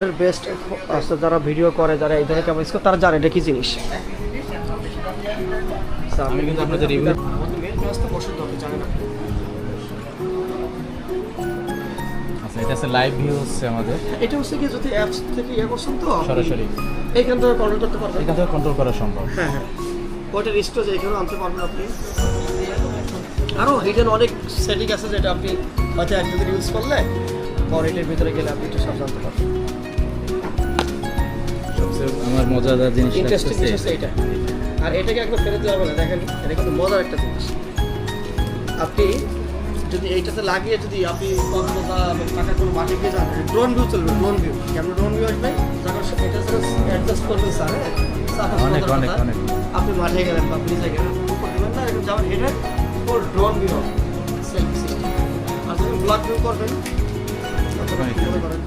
Best যারা video করে যারা এই ধরনের ক্যামেরা ইউজ করে তারা জানে এটা কি জিনিস। আমি কিন্তু আপনাদের রিভিউ আচ্ছা এটা আছে লাইভ ভিউ হচ্ছে আমাদের। এটা হচ্ছে কি যদি অ্যাপস থেকে ইয়ে করছেন তো সরাসরি। এইখান থেকে কন্ট্রোল করতে পারবেন। এখান থেকে কন্ট্রোল করা সম্ভব। হ্যাঁ হ্যাঁ। ওইটার স্টোরেজ এখানেও আনতে পারবেন আপনি। আরও হিডেন অনেক সেটিং আছে যেটা আপনি হয়তো এক দুদিন ইউজ করলে পর এটার ভিতরে গেলে আপনি একটু সব জানতে পারবেন। আমার মজাদার জিনিস ইন্টারেস্টিং জিনিস এটা। আর এটাকে একবার ফেরত দেওয়া না দেখেন এটা কিন্তু মজার একটা জিনিস। আপনি যদি এইটাতে লাগিয়ে যদি আপনি টাকা কোনো মাঠে গিয়ে যান ড্রোন ভিউ চলবে ড্রোন ভিউ কেমন ড্রোন ভিউ আসবে? যখন এটা যখন অ্যাডজাস্ট করবেন স্যার অনেক, অনেক, অনেক। আপনি মাঠে গেলেন বা ব্রিজে গেলেন না এরকম হেডে ওর ড্রোন ভিউ হবে। সেলফি আর যখন ব্লক ভিউ করবেন করেন?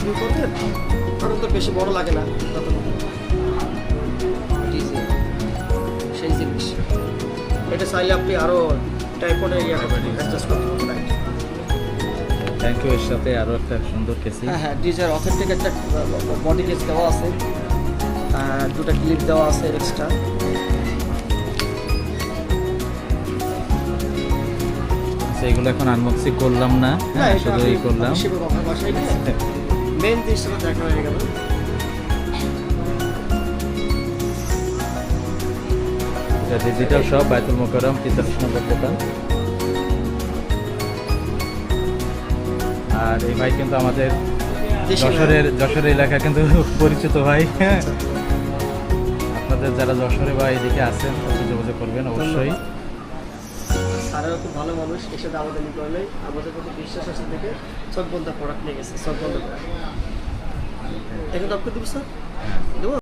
ভিউ করবেন তখন তো বেশি বড় লাগে না। সেই জিনিস। এটা চাইলে আপনি আরও টাইপনে ইয়ে অ্যাডজাস্ট করতে পারবেন থ্যাংক ইউ এর সাথে আরও একটা সুন্দর কেসি হ্যাঁ হ্যাঁ ডিজের অথেন্টিক একটা বডি কেস দেওয়া আছে। আর দুটো ক্লিপ দেওয়া আছে এক্সট্রা আচ্ছা এগুলো এখন আনবক্সিং করলাম না। হ্যাঁ শুধু করলাম। মেন জিনিসটা দেখা হয়ে গেল। ডিজিটাল বাইতুল মোকাররম তেতাল্লিশ নম্বর দোকান। আর এই ভাই কিন্তু আমাদের। যশোরের যশোর এলাকা কিন্তু পরিচিত ভাই। হ্যাঁ আপনাদের যারা যশোরে বা এদিকে আছেন যোগাযোগ করবেন অবশ্যই। স্যারেও খুব ভালো মানুষ এসে আমাদের নিতে আমাদের প্রতি বিশ্বাস আছে থেকে সব বন্ধ প্রোডাক্ট নিয়ে গেছে, সব বন্ধ করে এখন আপনি দেবো স্যার দেবো?